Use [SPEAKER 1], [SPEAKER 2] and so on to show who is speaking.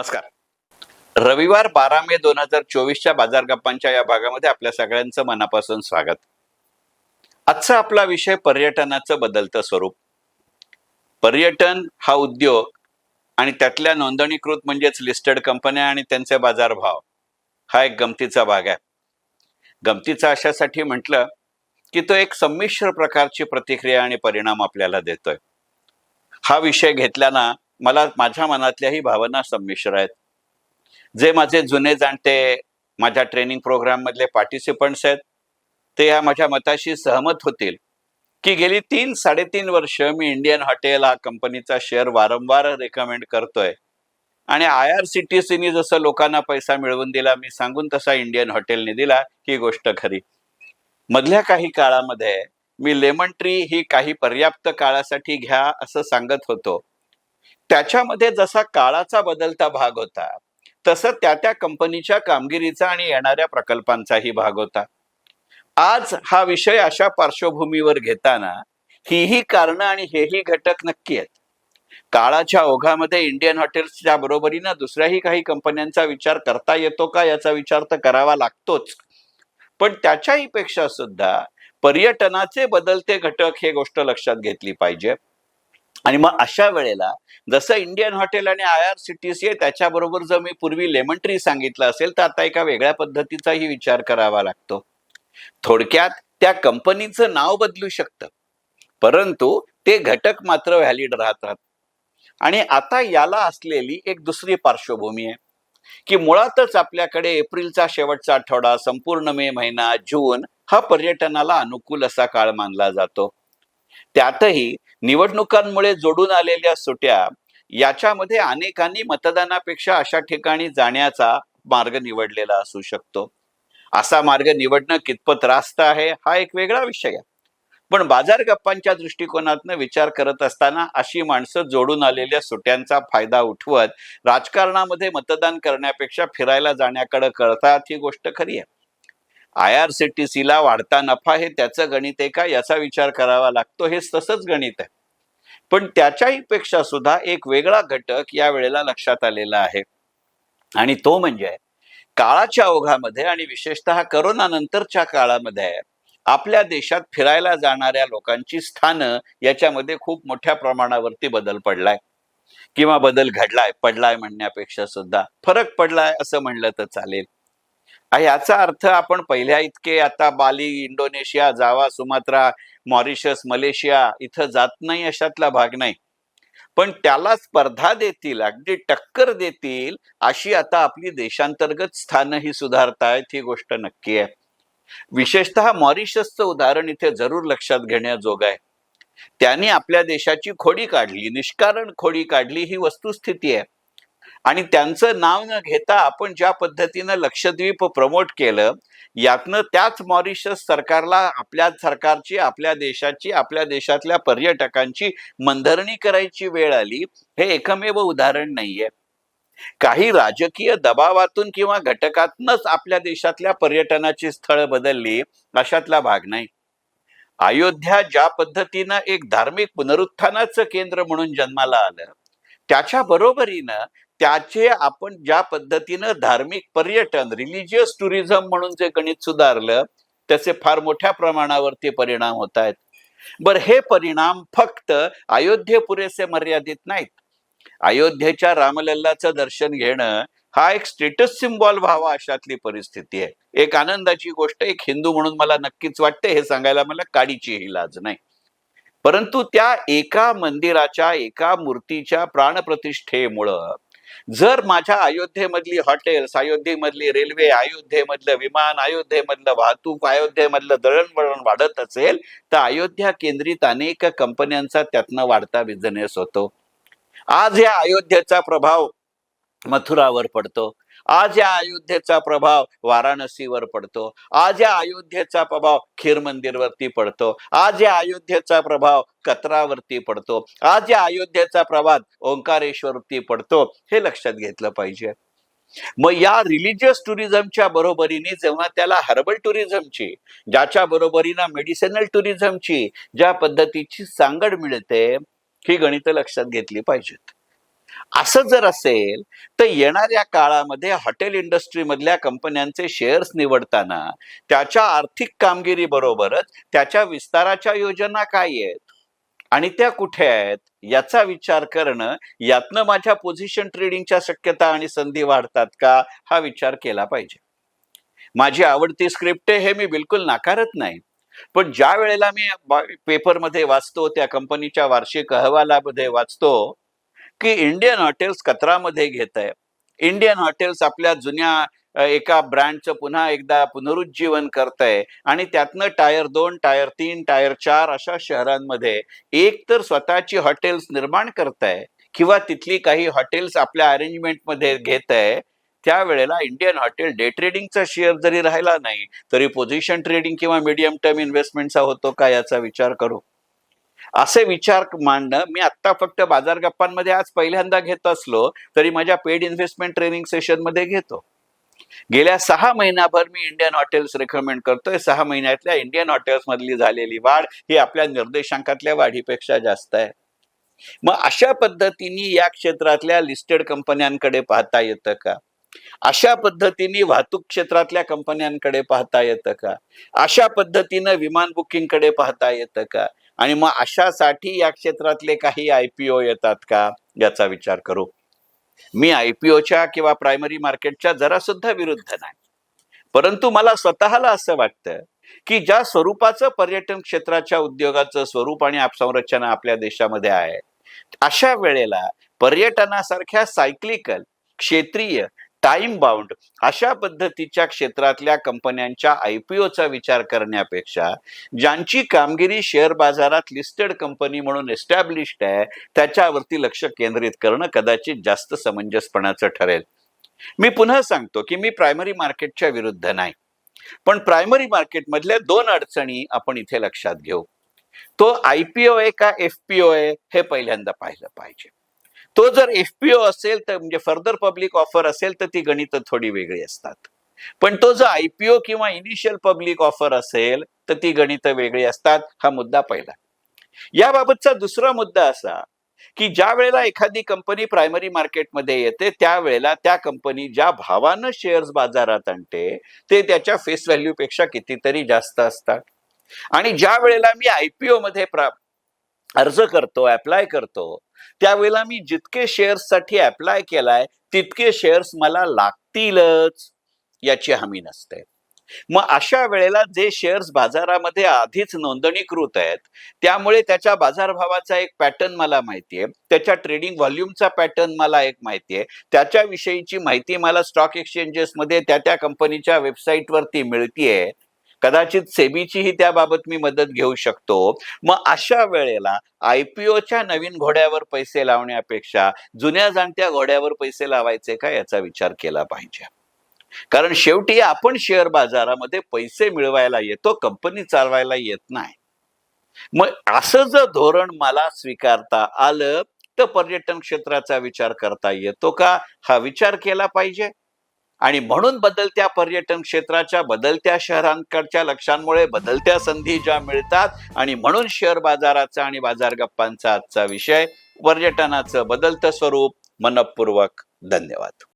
[SPEAKER 1] नमस्कार. रविवार बारा मे दोन हजार चोवीसच्या बाजार गप्पांच्या या भागामध्ये आपल्या सगळ्यांचं मनापासून स्वागत. आजचा आपला विषय पर्यटनाचं बदलतं स्वरूप. पर्यटन हा उद्योग आणि त्यातल्या नोंदणीकृत म्हणजेच लिस्टेड कंपन्या आणि त्यांचे बाजारभाव हा एक गमतीचा भाग आहे. गमतीचा अशासाठी म्हटलं की तो एक संमिश्र प्रकारची प्रतिक्रिया आणि परिणाम आपल्याला देतोय. हा विषय घेतल्याना मला माझ्या मनातल्याही भावना संमिश्र आहेत. जे माझे जुने जाणते माझ्या ट्रेनिंग प्रोग्राम मधले पार्टिसिपंट्स आहेत ते या माझ्या मताशी सहमत होतील की गेली तीन साडेतीन वर्ष मी इंडियन हॉटेल हा कंपनीचा शेअर वारंवार रेकमेंड करतोय. आणि आय आर सी टी सीनी जसं लोकांना पैसा मिळवून दिला मी सांगून तसा इंडियन हॉटेलने दिला ही गोष्ट खरी. मधल्या काही काळामध्ये मी लेमन ट्री ही काही पर्याप्त काळासाठी घ्या असं सांगत होतो. त्याच्यामध्ये जसा काळाचा बदलता भाग होता तसं त्या त्या कंपनीच्या कामगिरीचा आणि येणाऱ्या प्रकल्पांचाही भाग होता. आज हा विषय अशा पार्श्वभूमीवर घेताना हीही कारणं आणि हेही घटक नक्की आहेत. काळाच्या ओघामध्ये इंडियन हॉटेल्सच्या बरोबरीनं दुसऱ्याही काही कंपन्यांचा विचार करता येतो का याचा विचार तर करावा लागतोच. पण त्याच्याही पेक्षा सुद्धा पर्यटनाचे बदलते घटक हे गोष्ट लक्षात घेतली पाहिजे. आणि मग अशा वेळेला जसं इंडियन हॉटेल आणि I R C T C आहे त्याच्याबरोबर जर मी पूर्वी लेमन ट्री सांगितलं असेल तर आता एका वेगळ्या पद्धतीचाही विचार करावा लागतो. थोडक्यात त्या कंपनीचं नाव बदलू शकतं परंतु ते घटक मात्र व्हॅलिड राहतात. आणि आता याला असलेली एक दुसरी पार्श्वभूमी आहे की मुळातच आपल्याकडे एप्रिलचा शेवटचा आठवडा संपूर्ण मे महिना जून हा पर्यटनाला अनुकूल असा काळ मानला जातो. त्यातही निवडणुकांमुळे जोडून आलेल्या सुट्या याच्यामध्ये अनेकांनी मतदानापेक्षा अशा ठिकाणी जाण्याचा मार्ग निवडलेला असू शकतो. असा मार्ग निवडणं कितपत रास्त आहे हा एक वेगळा विषय आहे. पण बाजार गप्पांच्या दृष्टिकोनातनं विचार करत असताना अशी माणसं जोडून आलेल्या सुट्यांचा फायदा उठवत राजकारणामध्ये मतदान करण्यापेक्षा फिरायला जाण्याकडे कळतात ही गोष्ट खरी आहे. आय आर सी टी सीला वाढता नफा हे त्याचं गणित आहे का? याचा विचार करावा लागतो. हे तसंच गणित आहे. पण त्याच्याही पेक्षा सुद्धा एक वेगळा घटक या वेळेला लक्षात आलेला आहे. आणि तो म्हणजे काळाच्या ओघामध्ये आणि विशेषतः करोना नंतरच्या काळामध्ये आपल्या देशात फिरायला जाणाऱ्या लोकांची स्थानं याच्यामध्ये खूप मोठ्या प्रमाणावरती बदल पडलाय. किंवा बदल घडलाय पडलाय म्हणण्यापेक्षा सुद्धा. फरक पडलाय असं म्हणलं तर चालेल. याचा अर्थ आपण पहिल्या इतके आता Bali Indonesia Java Sumatra Mauritius Malaysia इथं जात नाही अशातला भाग नाही. पण त्याला स्पर्धा देतील अगदी टक्कर देतील अशी आता आपली देशांतर्गत स्थानं ही सुधारतायत ही गोष्ट नक्की आहे. विशेषतः मॉरिशसचं उदाहरण इथे जरूर लक्षात घेण्याजोग आहे. त्यांनी आपल्या देशाची खोडी काढली निष्कारण खोडी काढली ही वस्तुस्थिती आहे. आणि त्यांचं नाव न घेता आपण ज्या पद्धतीनं लक्षद्वीप प्रमोट केलं यातनं त्याच मॉरिशस सरकारला आपल्या सरकारची आपल्या देशाची आपल्या देशातल्या पर्यटकांची मंधरणी करायची वेळ आली हे एकमेव उदाहरण नाहीये. काही राजकीय दबावातून किंवा घटकातूनच आपल्या देशातल्या पर्यटनाची स्थळं बदलली अशातला भाग नाही. अयोध्या ज्या पद्धतीनं एक धार्मिक पुनरुत्थानाचं केंद्र म्हणून जन्माला आलं त्याच्या बरोबरीनं त्याचे आपण ज्या पद्धतीनं धार्मिक पर्यटन रिलिजियस टुरिझम म्हणून जे गणित सुधारलं त्याचे फार मोठ्या प्रमाणावरती परिणाम होत आहेत. बर हे परिणाम फक्त अयोध्ये पुरेसे मर्यादित नाहीत. अयोध्येच्या रामलल्लाचं दर्शन घेणं हा एक स्टेटस सिम्बॉल व्हावा अशातली परिस्थिती आहे. एक आनंदाची गोष्ट एक हिंदू म्हणून मला नक्कीच वाटते हे सांगायला मला काडीचीही लाज नाही. परंतु त्या एका मंदिराच्या एका मूर्तीच्या प्राणप्रतिष्ठेमुळं जर माझ्या अयोध्येमधली हॉटेल्स अयोध्येमधली रेल्वे अयोध्येमधलं विमान अयोध्येमधलं वाहतूक अयोध्येमधलं दळणवळण वाढत असेल तर अयोध्या केंद्रित अनेक कंपन्यांचा त्यातनं वाढता बिझनेस होतो. आज या अयोध्येचा प्रभाव मथुरावर पडतो. आज या अयोध्येचा प्रभाव वाराणसीवर पडतो. आज या अयोध्येचा प्रभाव खीर मंदिरवरती पडतो. आज या अयोध्येचा प्रभाव कत्रावरती पडतो. आज या अयोध्येचा प्रभाव ओंकारेश्वरती पडतो हे लक्षात घेतलं पाहिजे. मग या रिलिजियस टुरिझमच्या बरोबरीने जेव्हा त्याला हर्बल टुरिझमची ज्याच्या बरोबरीनं मेडिसिनल टुरिझमची ज्या पद्धतीची सांगड मिळते ही गणितं लक्षात घेतली पाहिजेत. असं जर असेल तर येणाऱ्या काळामध्ये हॉटेल इंडस्ट्रीमधल्या कंपन्यांचे शेअर्स निवडताना त्याच्या आर्थिक कामगिरीबरोबरच त्याच्या विस्ताराच्या योजना काय आहेत आणि त्या कुठे आहेत याचा विचार करणं यातनं माझ्या पोझिशन ट्रेडिंगच्या शक्यता आणि संधी वाढतात का हा विचार केला पाहिजे. माझी आवडती स्क्रिप्ट हे मी बिलकुल नाकारत नाही. पण ज्या वेळेला मी पेपरमध्ये वाचतो त्या कंपनीच्या वार्षिक अहवालामध्ये वाचतो की इंडियन हॉटेल्स कचरामध्ये घेत आहे. इंडियन हॉटेल्स आपल्या जुन्या एका ब्रँडचं पुन्हा एकदा पुनरुज्जीवन करत आहे. आणि त्यातनं टायर दोन टायर तीन टायर चार अशा शहरांमध्ये एक तर स्वतःची हॉटेल्स निर्माण करताय किंवा तिथली काही हॉटेल्स आपल्या अरेंजमेंटमध्ये घेत आहे. त्यावेळेला इंडियन हॉटेल डे ट्रेडिंगचा शेअर जरी राहिला नाही तरी पोझिशन ट्रेडिंग किंवा मीडियम टर्म इन्व्हेस्टमेंटचा होतो का याचा विचार करू? असे विचार मांडणं मी आत्ता फक्त बाजार गप्पांमध्ये आज पहिल्यांदा घेत असलो तरी माझ्या पेड इन्व्हेस्टमेंट ट्रेनिंग सेशनमध्ये घेतो. गेल्या सहा महिनाभर मी इंडियन हॉटेल्स रेकमेंड करतोय. सहा महिन्यातल्या इंडियन हॉटेल्स मधली झालेली वाढ ही आपल्या निर्देशांकातल्या वाढीपेक्षा जास्त आहे. मग अशा पद्धतीने या क्षेत्रातल्या लिस्टेड कंपन्यांकडे पाहता येतं का? अशा पद्धतीने वाहतूक क्षेत्रातल्या कंपन्यांकडे पाहता येतं का? अशा पद्धतीनं विमान बुकिंगकडे पाहता येतं का? आणि मग अशासाठी या क्षेत्रातले काही आय पी ओ येतात का? याचा विचार करू. मी आय पी ओच्या किंवा प्रायमरी मार्केटच्या जरा सुद्धा विरुद्ध नाही. परंतु मला स्वतःला असं वाटतं की ज्या स्वरूपाचं पर्यटन क्षेत्राच्या उद्योगाचं स्वरूप आणि संरचना आपल्या देशामध्ये आहे अशा वेळेला पर्यटनासारख्या सायक्लिकल क्षेत्रीय टाइम बाउंड अशा पद्धतीच्या क्षेत्रातल्या कंपन्यांच्या आयपीओचा विचार करण्यापेक्षा ज्यांची कामगिरी शेअर बाजारात लिस्टेड कंपनी म्हणून एस्टॅब्लिश्ड आहे त्याच्यावरती लक्ष केंद्रित करणं कदाचित जास्त समंजसपणाचं ठरेल. मी पुन्हा सांगतो की मी प्रायमरी मार्केटच्या विरुद्ध नाही. पण प्रायमरी मार्केटमधल्या दोन अडचणी आपण इथे लक्षात घेऊ. तो आयपीओ आहे का एफ पी ओ आहे हे पहिल्यांदा पाहिलं पाहिजे. तो जर एफ पी ओ असेल तर म्हणजे फर्दर पब्लिक ऑफर असेल तर ती गणित थोडी वेगळी असतात. पण तो जर आय पी ओ किंवा इनिशियल पब्लिक ऑफर असेल तर ती गणित वेगळी असतात हा मुद्दा पहिला. याबाबतचा दुसरा मुद्दा असा की ज्या वेळेला एखादी कंपनी प्रायमरी मार्केटमध्ये येते त्यावेळेला त्या कंपनी ज्या भावानं शेअर्स बाजारात आणते ते त्याच्या फेस व्हॅल्यू पेक्षा कितीतरी जास्त असतात. आणि ज्या वेळेला मी आयपीओ मध्ये अर्ज करतो अप्लाय करतो. त्यावेळेला मी जितके शेअर्ससाठी अप्लाय केलाय तितके शेअर्स मला लागतीलच याची हमी नसते. मग अशा वेळेला जे शेअर्स बाजारामध्ये आधीच नोंदणीकृत आहेत त्यामुळे त्याच्या बाजारभावाचा एक पॅटर्न मला माहितीये. त्याच्या ट्रेडिंग व्हॉल्यूमचा पॅटर्न मला एक माहितीये. त्याच्याविषयीची माहिती मला स्टॉक एक्सचेंजेसमध्ये त्या त्या कंपनीच्या वेबसाईटवरती मिळतीये. कदाचित सेबीचीही त्याबाबत मी मदत घेऊ शकतो. मग अशा वेळेला आयपीओच्या नवीन घोड्यावर पैसे लावण्यापेक्षा जुन्या जाणत्या घोड्यावर पैसे लावायचे का याचा विचार केला पाहिजे? कारण शेवटी आपण शेअर बाजारामध्ये पैसे मिळवायला येतो कंपनी चालवायला येत नाही. मग असं जर धोरण मला स्वीकारता आलं तर पर्यटन क्षेत्राचा विचार करता येतो का? हा विचार केला पाहिजे? आणि म्हणून बदलत्या पर्यटन क्षेत्राच्या बदलत्या शहरांकडच्या लक्षांमुळे बदलत्या संधी ज्या मिळतात आणि म्हणून शेअर बाजाराचा आणि बाजार गप्पांचा आजचा विषय पर्यटनाचं बदलतं स्वरूप मनपूर्वक धन्यवाद.